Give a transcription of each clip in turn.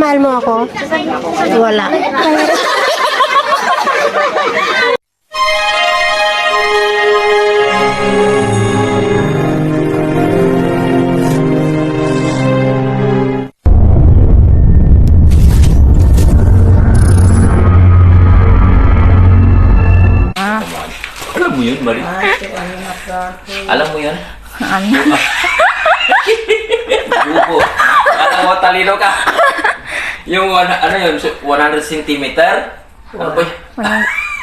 mahal mo ako? Wala. Alam mo yun, Mari? Alam mo yun? Ano? Buko. Alam mo, talino ka. Yung one, ano yun, 100 cm? Ano ba yun?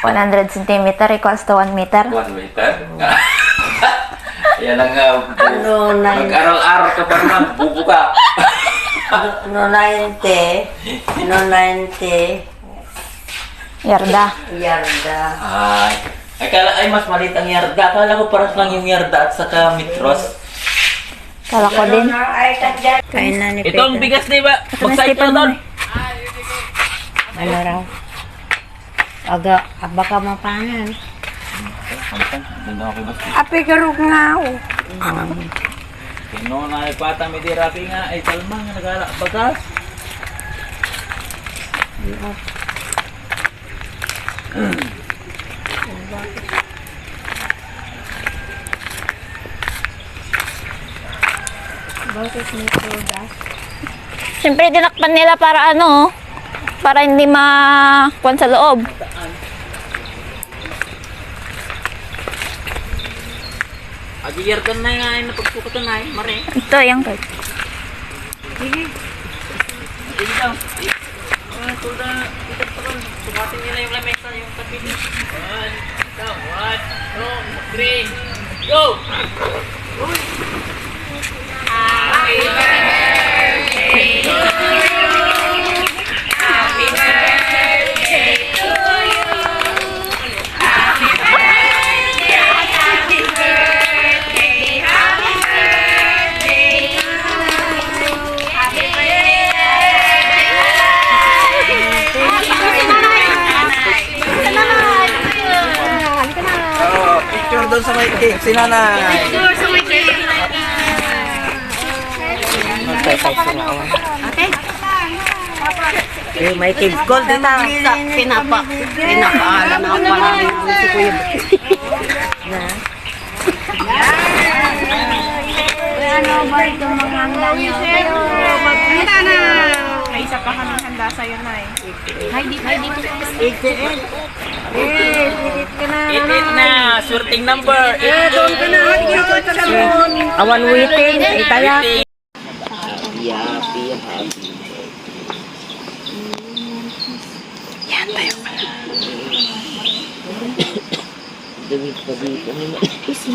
100 cm equals to 1 meter. 1 meter? Yan ang uh, bu- Ano, nine- mag-aral-aral ka pa naman, bubo ka. No 90, no 90, Yarda. yarda. Ay, akala ay mas maliit ang yarda. Akala ko parang lang yung yarda at saka mitros. Kala ko din. Ay. Kain na ni Ito ang bigas ni ba? Mag-site na doon. Ano raw? Aga, baka mapanan. Api karug nga ako. Kino na ipata mi di rapi nga ay talmang nga nagala bagas. Siyempre, dinakpan nila para ano, para hindi makuan sa loob. Agi yardan na nga ay napagsukutan na ay mare. Ito, yung part. Sige daw. Ah, tulda ito pa ron. Sumatin nila yung lamesa yung tapili. One, ikaw, one, two, three, go! Picture may cake, si nanay. Eh, may cake gold din na. Sa pinapa. Pinapaalam ako pala si Kuya. Ano ba itong mga handa niyo? Handa na! May isa pa kami handa sa'yo, Nay. Hay, di, hay, dito. 88. Eh, pilit ka na. Sorting number. Eh, doon ka na. Awan waiting. Eh, kaya.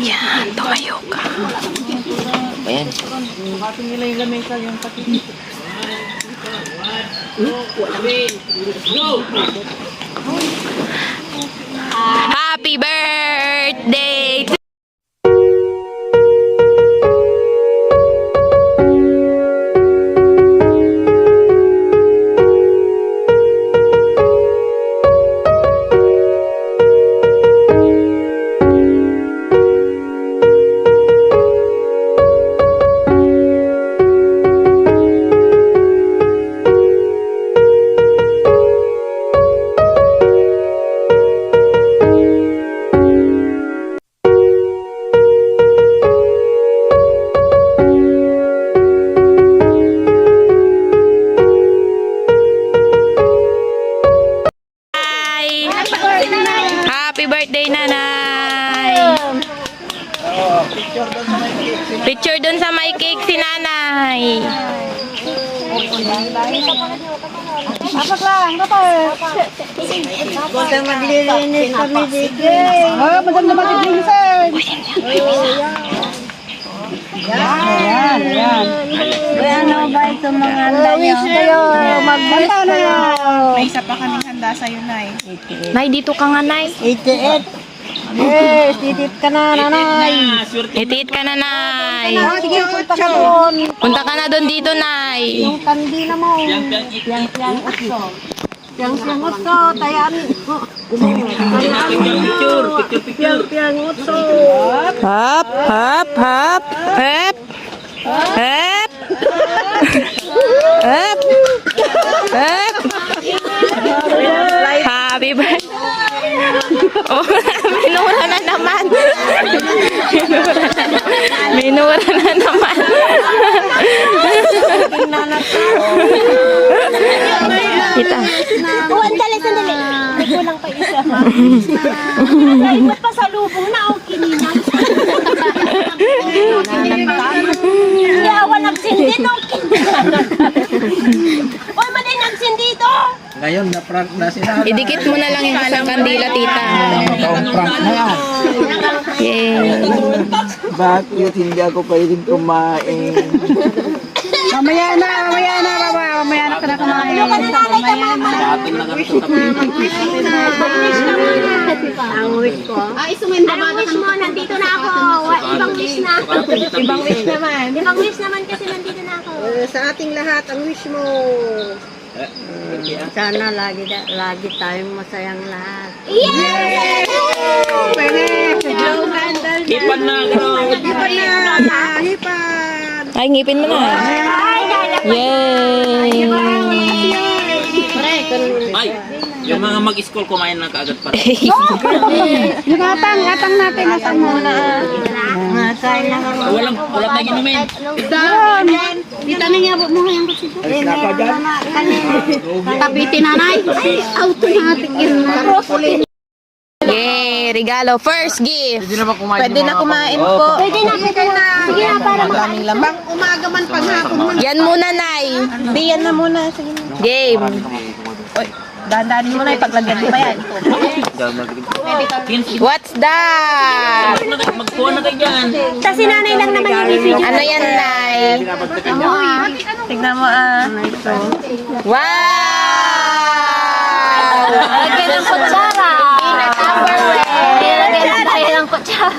Yan, tumayo ka. Happy birthday to Nanay. Happy birthday, Nanay. Picture dun sa may cake si Nanay. Huwag kang maglilinis kami dito. Oh, maganda mag-ibinsan. Uy, ano ba itong mga handa niyo? Magbanta na. May isa pa kaming handa sa'yo, Nay. Nay, dito ka nga, Nay. 88. Yes, titit ka na, nanay. Itiit ka na, Nay. Sige, punta ka doon. Punta ka na doon dito, Nay. Yung kandi na mo. Yang yang utso. Yang yang uso tayan. Picture, picture, picture. Yang uso. Hap, hap, hap, hap, hap, hap, hap. Happy birthday. Oh, menu na naman. Menu na naman. Menu na naman. Kita. Oh, andali, sandali. May kulang pa isa. Ay, ba't pa sa lubong na ako kininang? Hindi awa nagsindi nung kininang. Uy, mali nagsindi to! Ngayon, na-prank na sila. Idikit mo na lang yung isang kandila, tita. Prank na yan. Yay. Bakit hindi ako pwedeng kumain? Mamaya na, na kumain. Ano na na kami ito Ang wish ko? Ay, sumenda Anong wish mo? Nandito na ako. Ibang wish na. Ibang wish naman. Ibang wish naman kasi nandito na ako. Sa ating lahat, ang wish mo. Sana lagi, lagi tayong masayang lahat. Yay! Hipan na, gano'n. Ay, ngipin mo na. Yay! Ay, yung mga mag-school kumain na kaagad para. Yung atang, atang natin, atang muna. Walang, wala tayong inumin. Dito na nga mo yung kasi ko. Tapiti nanay. Ay, automatic yun na. Yay! Regalo. First gift. Hindi na ba kumain Pwede na kumain po. Pwede na po na. Sige na, para Maraming lamang. Umaga man, paghapon man. Yan muna, Nay. Hindi, yan na muna. Sige na. Game. Uy, dahan-dahan mo na, ipaglagyan mo pa yan. What's that? Magkuha na kayo dyan. Kasi nanay lang naman yung review. Ano yan, Nay? Tignan mo ah. Wow! Lagyan ng kutsara.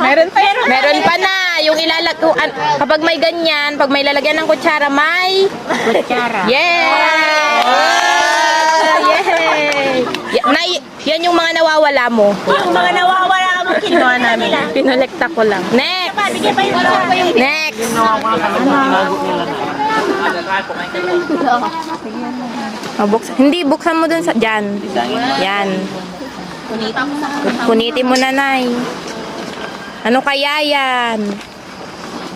Meron pa yan. Meron pa na. Yung ilalagyan, kapag may ganyan, pag may lalagyan ng kutsara, may... Kutsara. Yay! Y- Nay, yan yung mga nawawala mo. Yung mga nawawala mo kinuha namin. Pinolekta ko lang. Next! Bigyan pa yung kutsara. Next! Oh, buks hindi, buksan mo dun sa... Dyan. Yan. Kunitin mo na, Nay. Ano kaya yan?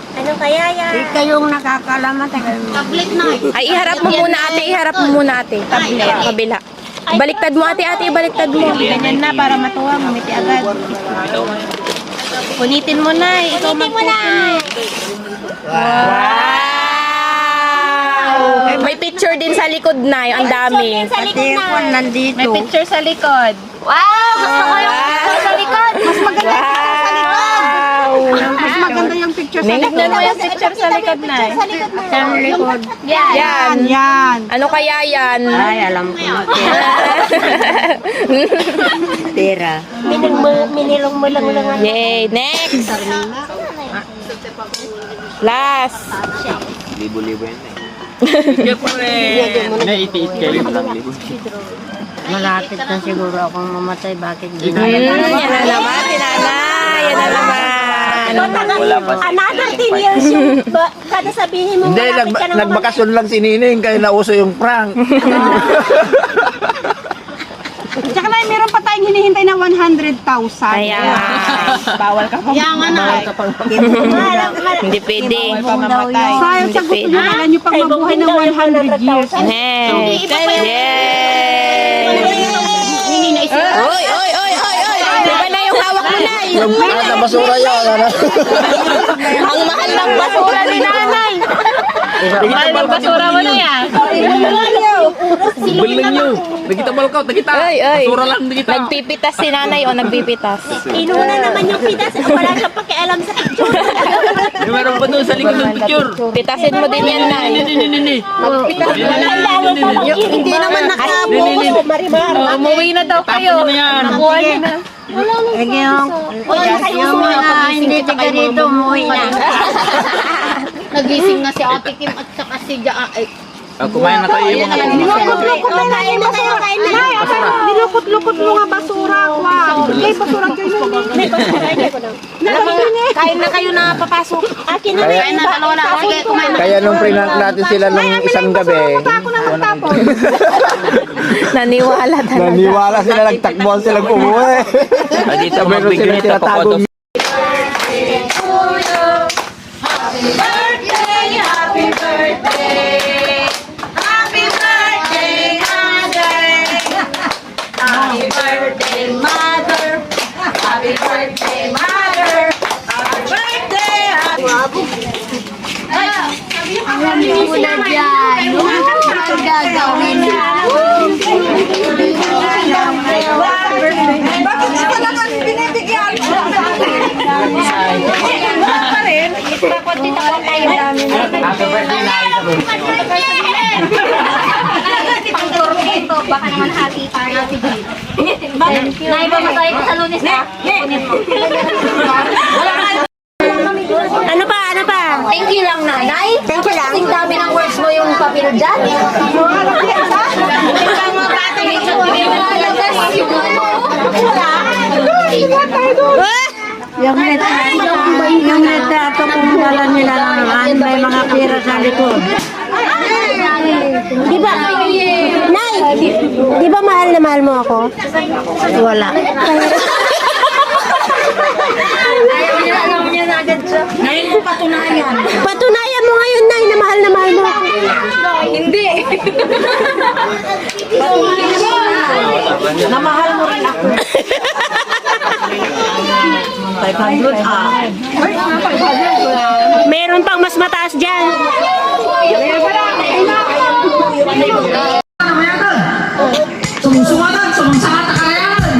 Ano kaya yan? Di kayong nakakalamat. Tablet na. Ay, iharap mo muna, ate. Iharap mo muna, ate. Tablet. Kabila. Baliktad mo, ate. Ate, baliktad mo. Ganyan na para matuwa, ngumiti agad. Punitin mo na, eh. ikaw na. Wow! May picture din sa likod na. Ang dami. Sa likod Pati na. nandito. May picture sa likod. Wow! Gusto ko yung picture sa likod. Mas maganda yung picture sa likod. Wow! Maganda yung picture sa likod. Tignan mo yung picture sa likod na. Sa likod. Yan. Yan. Yan. Ano kaya yan? Ay, alam ko na. Pera. Minilong mo, minilong mo lang lang. Yay! Next! Last! Libo-libo yan eh. Rin. Naitiit kayo. Malapit na siguro akong mamatay. Bakit ginagawa? yan na naman, naman. Another 10 years yung ba, kada sabihin mo Hindi, malapit nag ka na nagbakasyon lang si Nining kaya nauso yung prank. Tsaka na, meron pa tayong hinihintay na 100,000. Ayan. Bawal ka pa. Yan nga na. Hindi pwede. Bawal pa mamatay. Sayang sa gusto nyo, kala nyo pang mabuhay ng 100 years. Next! Yay! Oy, oy, oy, oy, oy! Iba na yung hawak mo, Nay. yung prank na basura yun. Ano? Ang mahal ng basura ni nanay. Mahal ng basura mo na yan. Bilang nyo. Nakita balkaw, nakita. Oy, oy. Basura lang nakita. Nagpipitas si nanay o nagpipitas? Inuna naman yung pitas. Wala siyang pakialam sa picture. Meron pa doon sa likod ng picture. Pitasin mo din yan, nay. Hindi, hindi, hindi. Kailangan pa mag Hindi naman nakabukas ko, Marimar. Umuwi na daw kayo. Yan? Nakuha niyo na. Yung, yung mga hindi taga rito, umuwi na. Nagising na si Ate Kim at saka si Ja. Ay, Ah, kumain na tayo yung mga Lukot-lukot na lang yung basura. Nay, nilukot-lukot mo nga basura. Wow. May basura kayo na. May basura. Ko na. Kain na kayo na papasok. Akin na Kaya- na. Dalawa na. Sige, kumain na. Kaya nung prank natin sila nung isang gabi, Ako na magtapon. Naniwala talaga. Naniwala sila, nagtakbuhan silang umuwi. Ah, dito Meron magbigay silang ito, tinatagong Muna dyan. Ang gagawin na. Bakit ka talagang binibigyan? pa rin. Happy birthday na Ito, baka naman hati tayo. Nay, mamatay ko sa lunes ha. Kunin mo. Ano pa? Ano pa? Thank you lang, nanay. Thank you lang. Kasing dami ng words mo yung papel dyan. Yung retrato, yung retrato kung dala nila naman, may mga pira sa likod. Di ba? Nay, di, ba mahal na mahal mo ako? Wala. Patunayan mo ngayon, Nay, na mahal na mahal mo ako. Namahal mo rin ako. 500 ah. Meron pang mas mataas dyan. Sumusumanan, sumusumanan, kakayanan.